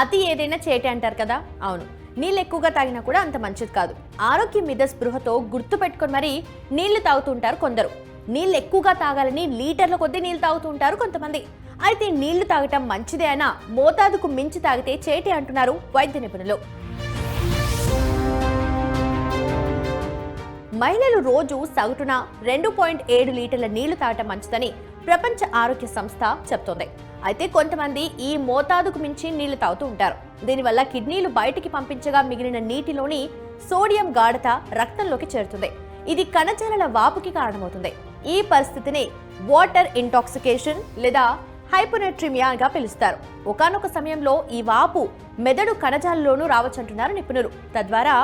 అతి ఏదైనా చేటే అంటారు కదా? అవును. నీళ్ళు ఎక్కువగా తాగినా కూడా అంత మంచిది కాదు. ఆరోగ్యం మీద స్పృహతో గుర్తు పెట్టుకొని మరీ నీళ్ళు తాగుతుంటారు కొందరు. నీళ్ళు ఎక్కువగా తాగాలని లీటర్ల కొద్దీ నీళ్ళు తాగుతుంటారు కొంతమంది. అయితే నీళ్ళు తాగటం మంచిదే అయినా మోతాదుకు మించి తాగితే చేటి అంటున్నారు వైద్య నిపుణులు. మహిళలు రోజు సగటున రెండు పాయింట్ ఏడు లీటర్ల నీళ్ళు తాగటం మంచిదని ప్రపంచ ఆరోగ్య సంస్థ చెప్తోంది. అయితే కొంతమంది ఈ మోతాదుకు మించి నీళ్ళు తాగుతూ ఉంటారు. దీనివల్ల కిడ్నీలు బయటికి పంపించగా మిగిలిన నీటిలోని సోడియం గాఢత రక్తంలోకి చేరుతుంది. ఇది కణజాలాల వాపుకి కారణమవుతుంది. ఈ పరిస్థితిని వాటర్ ఇంటాక్సికేషన్ లేదా హైపోనెట్రిమియాగా పిలుస్తారు. ఒకానొక సమయంలో ఈ వాపు మెదడు కణజాలలోనూ రావచ్చంటున్నారు నిపుణులు. తద్వారా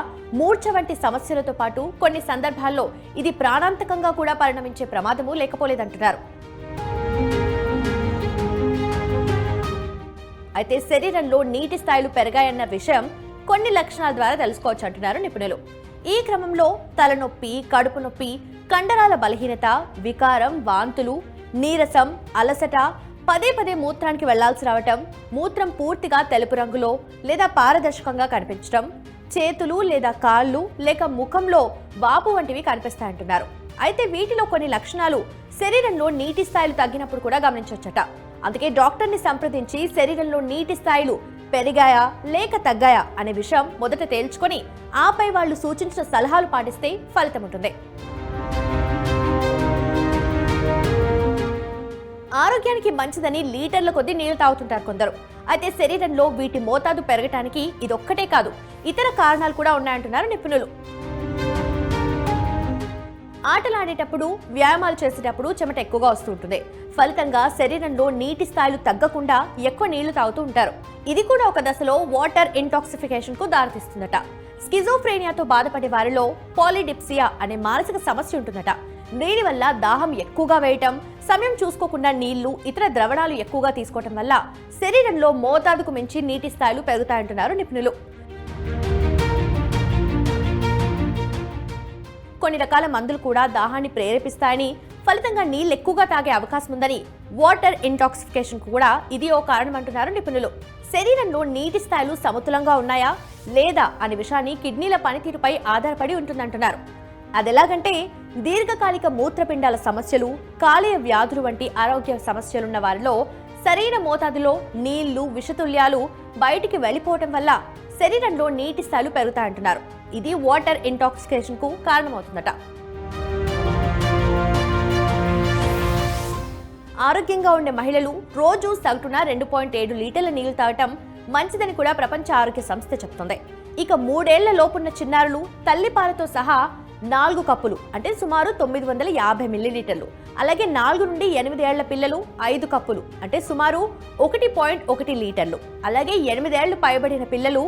మూర్ఛ వంటి సమస్యలతో పాటు కొన్ని సందర్భాల్లో ఇది ప్రాణాంతకంగా కూడా పరిణమించే ప్రమాదము లేకపోలేదంటున్నారు. అయితే శరీరంలో నీటి స్థాయిలు పెరిగాయన్న విషయం కొన్ని లక్షణాల ద్వారా తెలుసుకోవచ్చు అంటున్నారు నిపుణులు. ఈ క్రమంలో తలనొప్పి కడుపు నొప్పి కండరాల బలహీనత వికారం వాంతులు నీరసం అలసట పదే పదే మూత్రానికి వెళ్ళాల్సి రావటం మూత్రం పూర్తిగా తెలుపు రంగులో లేదా పారదర్శకంగా కనిపించడం చేతులు లేదా కాళ్ళు లేక ముఖంలో వాపు వంటివి కనిపిస్తాయంటున్నారు. అయితే వీటిలో కొన్ని లక్షణాలు శరీరంలో నీటి స్థాయిలు తగ్గినప్పుడు కూడా గమనించవచ్చట. అందుకే డాక్టర్ని సంప్రదించి శరీరంలో నీటి స్థాయిలు పెరిగాయా లేక తగ్గాయా అనే విషయం మొదట తేల్చుకొని ఆపై వాళ్ళు సూచించిన సలహాలు పాటిస్తే ఫలితం ఉంటుంది. ఆరోగ్యానికి మంచిదని లీటర్ల కొద్దీ నీళ్ళు తాగుతుంటారు కొందరు. అయితే శరీరంలో వీటి మోతాదు పెరగటానికి ఇదొక్కటే కాదు ఇతర కారణాలు కూడా ఉన్నాయంటున్నారు నిపుణులు. ఆటలాడేటప్పుడు వ్యాయామాలు చేసేటప్పుడు చెమట ఎక్కువగా వస్తుంటుంది. ఫలితంగా శరీరంలో నీటి స్థాయిలు తగ్గకుండా ఎక్కువ నీళ్ళు తాగుతూ ఉంటారు. ఇది కూడా ఒక దశలో వాటర్ ఇంటాక్సిఫికేషన్కు దారితీస్తుందట. స్కిజోఫ్రేనియాతో బాధపడే వారిలో పాలిడిప్సియా అనే మానసిక సమస్య ఉంటుందట. దీని వల్ల దాహం ఎక్కువగా వేయటం సమయం చూసుకోకుండా నీళ్ళు ఇతర ద్రవణాలు ఎక్కువగా తీసుకోవటం వల్ల శరీరంలో మోతాదుకు మించి నీటి స్థాయిలు పెరుగుతాయంటున్నారు నిపుణులు. కొన్ని రకాల మందులు కూడా దాహాన్ని ప్రేరేపిస్తాయని ఫలితంగా నీళ్ళు ఎక్కువగా తాగే అవకాశం ఉందని వాటర్ ఇంటాక్సిఫికేషన్ కూడా ఇది ఓ కారణం అంటున్నారు నిపుణులు. శరీరంలో నీటి స్థాయిలు సమతులంగా ఉన్నాయా లేదా అనే విషయాన్ని కిడ్నీల పనితీరుపై ఆధారపడి ఉంటుందంటున్నారు. అదెలాగంటే దీర్ఘకాలిక మూత్రపిండాల సమస్యలు కాలేయ వ్యాధులు వంటి ఆరోగ్య సమస్యలున్న వారిలో సరైన మోతాదులో నీళ్ళు విషతుల్యాలు బయటికి వెళ్ళిపోవటం వల్ల శరీరంలో నీటి స్థాయిలు పెరుగుతాయంటున్నారు. ఇది వాటర్ ఇంటాక్సికేషన్కు కారణమవుతుందట. ఆరోగ్యంగా ఉండే మహిళలు రోజు సగటున రెండు పాయింట్ ఏడు లీటర్ల నీళ్ళు తాగటం మంచిదని కూడా ప్రపంచ ఆరోగ్య సంస్థ చెప్తుంది. ఇక మూడేళ్ళ లోపున్న చిన్నారులు తల్లిపాలతో సహా నాలుగు కప్పులు అంటే సుమారు తొమ్మిది వందల యాభై మిల్లీలీటర్లు. అలాగే నాలుగు నుండి ఎనిమిది ఏళ్ళ పిల్లలు ఐదు కప్పులు అంటే సుమారు ఒకటి పాయింట్ ఒకటి లీటర్లు. అలాగే ఎనిమిదేళ్ళు పైబడిన పిల్లలు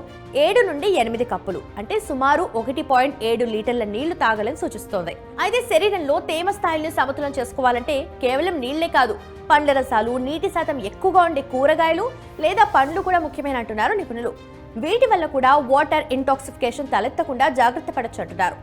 ఏడు నుండి ఎనిమిది కప్పులు అంటే సుమారు ఒకటి పాయింట్ ఏడు లీటర్ల నీళ్ళు తాగాలని సూచిస్తోంది. అయితే శరీరంలో తేమ స్థాయిల్ని సమతులం చేసుకోవాలంటే కేవలం నీళ్ళే కాదు పండ్ల రసాలు నీటి శాతం ఎక్కువగా ఉండే కూరగాయలు లేదా పండ్లు కూడా ముఖ్యమైన అంటున్నారు నిపుణులు. వీటి వల్ల కూడా వాటర్ ఇంటాక్సిఫికేషన్ తలెత్తకుండా జాగ్రత్త పడచ్చు అంటున్నారు.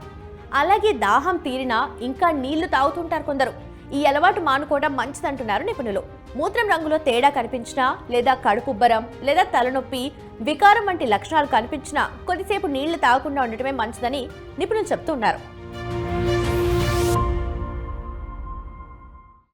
అలాగే దాహం తీరినా ఇంకా నీళ్ళు తాగుతుంటారు కొందరు. ఈ అలవాటు మానుకోవడం మంచిదంటున్నారు నిపుణులు. మూత్రం రంగులో తేడా కనిపించినా లేదా కడుపుబ్బరం లేదా తలనొప్పి వికారం వంటి లక్షణాలు కనిపించినా కొద్దిసేపు నీళ్ళు తాగకుండా ఉండటమే మంచిదని నిపుణులు చెప్తున్నారు